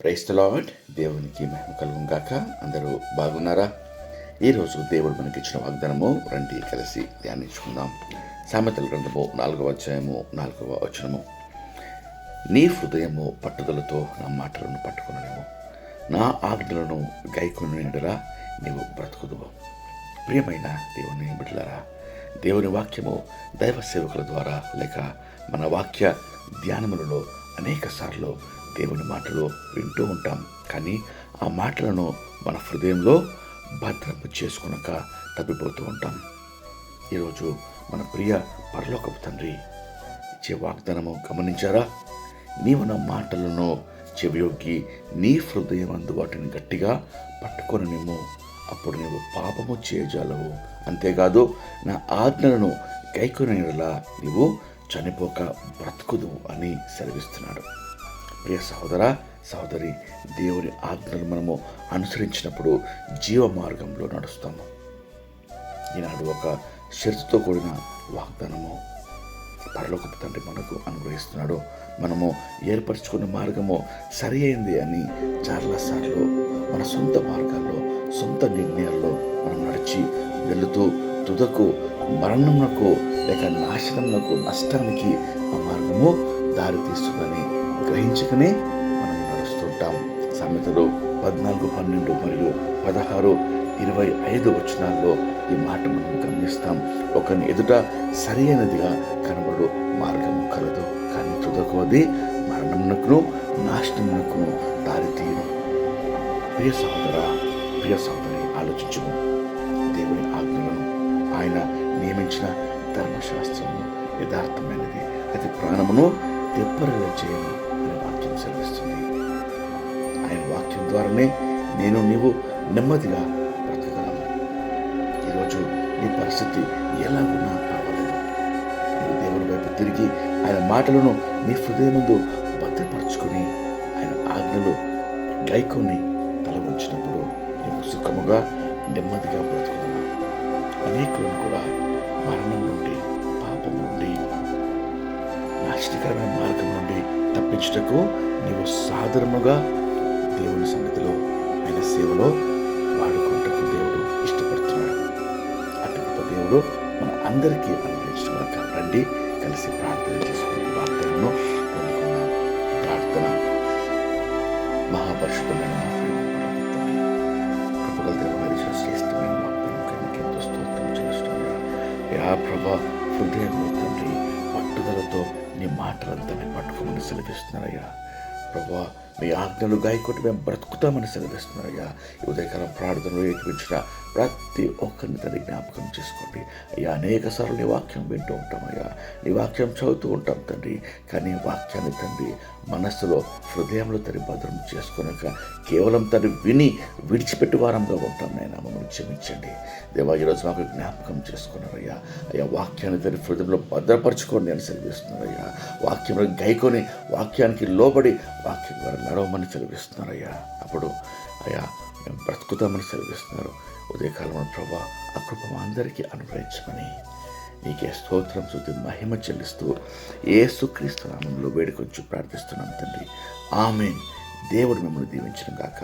క్రైస్తలాడ్ దేవునికి మహిమ కలుగుగాక అందరూ బాగున్నారా? ఈరోజు దేవుడు మనకిచ్చిన వాగ్దానము రండి కలిసి ధ్యానించుకుందాం. సామెతల గ్రంథము నాలుగవ అధ్యాయము నాలుగవ వచనము. నీ హృదయము పట్టుదలతో నా మాటలను పట్టుకునలేము నా ఆజ్ఞలను గైకొని నీవు బ్రతుకుదువు. ప్రియమైన దేవుని బిడ్డలారా దేవుని వాక్యము దైవ సేవకుల ద్వారా లేక మన వాక్య ధ్యానములలో అనేక సార్లు దేవుని మాటలు వింటూ ఉంటాం. కానీ ఆ మాటలను మన హృదయంలో భద్రపు చేసుకునక తప్పిపోతూ ఉంటాం. ఈరోజు మన ప్రియ పరలోకపు తండ్రి ఇచ్చే వాగ్దానము గమనించారా? నీవు నా మాటలను చెవియొగ్గి నీ హృదయం అందుబాటుని గట్టిగా పట్టుకొని నిమ్ము అప్పుడు నీవు పాపము చేయజాలవు. అంతేకాదు నా ఆజ్ఞలను గైకొనేలా నీవు చనిపోక బ్రతుకుదు అని సెలవిస్తున్నాడు. ప్రియ సహోదర సహోదరి దేవుని ఆజ్ఞలు మనము అనుసరించినప్పుడు జీవ మార్గంలో నడుస్తాము. ఈనాడు ఒక షరతుతో కూడిన వాగ్దానము పరలోకపు తండ్రి మనకు అనుగ్రహిస్తున్నాడు. మనము ఏర్పరచుకున్న మార్గము సరి అయింది అని చాలాసార్లు మన సొంత మార్గాల్లో సొంత నిర్ణయాల్లో మనం నడిచి వెళుతూ తుదకు మరణమునకు లేక నాశనమునకు నష్టానికి ఆ మార్గము దారితీస్తుందని గ్రహించకనే మనం నడుస్తుంటాం. సామెతలు పద్నాలుగు పన్నెండు మరియు పదహారు ఇరవై ఐదు వచనాల్లో ఈ మాట మనం గమనిస్తాం. ఒకరిని ఎదుట సరి అయినదిగా కనబడు మార్గము కలదు కానీ తుదకు అది మరణమునకును నాశనమునకును దారితీయను ప్రియ సహోదర ప్రియ సహోదరి ఆలోచించుము. దేవుని ఆజ్ఞ ఆయన నియమించిన ధర్మశాస్త్రము యథార్థమైనది. అది ప్రాణమును తెప్పరిగా చేయను అనే వాక్యం సెలవిస్తుంది. ఆయన వాక్యం ద్వారానే నేను నీవు నెమ్మదిగా బ్రతకగలను ఈరోజు నీ పరిస్థితి ఎలా ఉన్నా పర్వాలేదు. నీవు దేవుని వైపు తిరిగి ఆయన మాటలను నీ హృదయం ముందు భద్రపరుచుకొని ఆయన ఆజ్ఞలు గైకొని తల ఉంచినప్పుడు నీవు సుఖముగా నెమ్మదిగా బ్రతుకుతున్నావు అనేకులను కూడా మరణం నుండి పాపం నుండి నాశనకరమైన మార్గం నుండి తప్పించుటకు నీవు సాధారణముగా దేవుని సన్నిధిలో ఆయన సేవలో వాడుకుంటకు దేవుడు ఇష్టపడుతున్నాడు. అటు దేవుడు మన అందరికీ అనుగ్రహించుకున్నాక రండి కలిసి ప్రార్థన ప్రభా హృదయంలో తండ్రి పట్టుదలతో నీ మాటలంతా మేము పట్టుకోమని సెలవిస్తున్నారయ్యా. ప్రభా మీ ఆజ్ఞలు గాయకొట్టి మేము బ్రతుకుతామని సెలవిస్తున్నారయ్యా. ఈ ఉదయకాలం ప్రార్థనలు ఏకపించిన ప్రతి ఒక్కరిని తల్లి జ్ఞాపకం చేసుకోండి. అయ్యా అనేక సార్లు నీ వాక్యం వింటూ ఉంటామయ్యా. నీ వాక్యం చదువుతూ ఉంటాం తండ్రి. కానీ వాక్యాన్ని తండ్రి మనస్సులో హృదయంలో తరి భద్రం చేసుకున్నాక కేవలం తను విని విడిచిపెట్టి వారంగా ఉంటాం నేను మమ్మల్ని క్షమించండి. దేవా ఈరోజు మాకు జ్ఞాపకం చేసుకున్నారయ్యా. అయ్యా వాక్యాన్ని తన హృదయంలో భద్రపరచుకోండి అని సెలవిస్తున్నారయ్యా వాక్యంలో గైకొని వాక్యానికి లోబడి వాక్యం ద్వారా నడవమని సెలవిస్తున్నారయ్యా. అప్పుడు అయ్యా మేము బ్రతుకుతామని సెలవిస్తున్నారు. ఉదయకాలంలో ప్రభా ఆ కృప మా అందరికీ అనుగ్రహించమని నీకే స్తోత్రం శుద్ధి మహిమ చెల్లిస్తూ ఏసుక్రీస్తు నామంలో వేడుకొంచు ప్రార్థిస్తున్నాం తండ్రి. ఆమె దేవుడు మిమ్మల్ని దీవించిన గాక.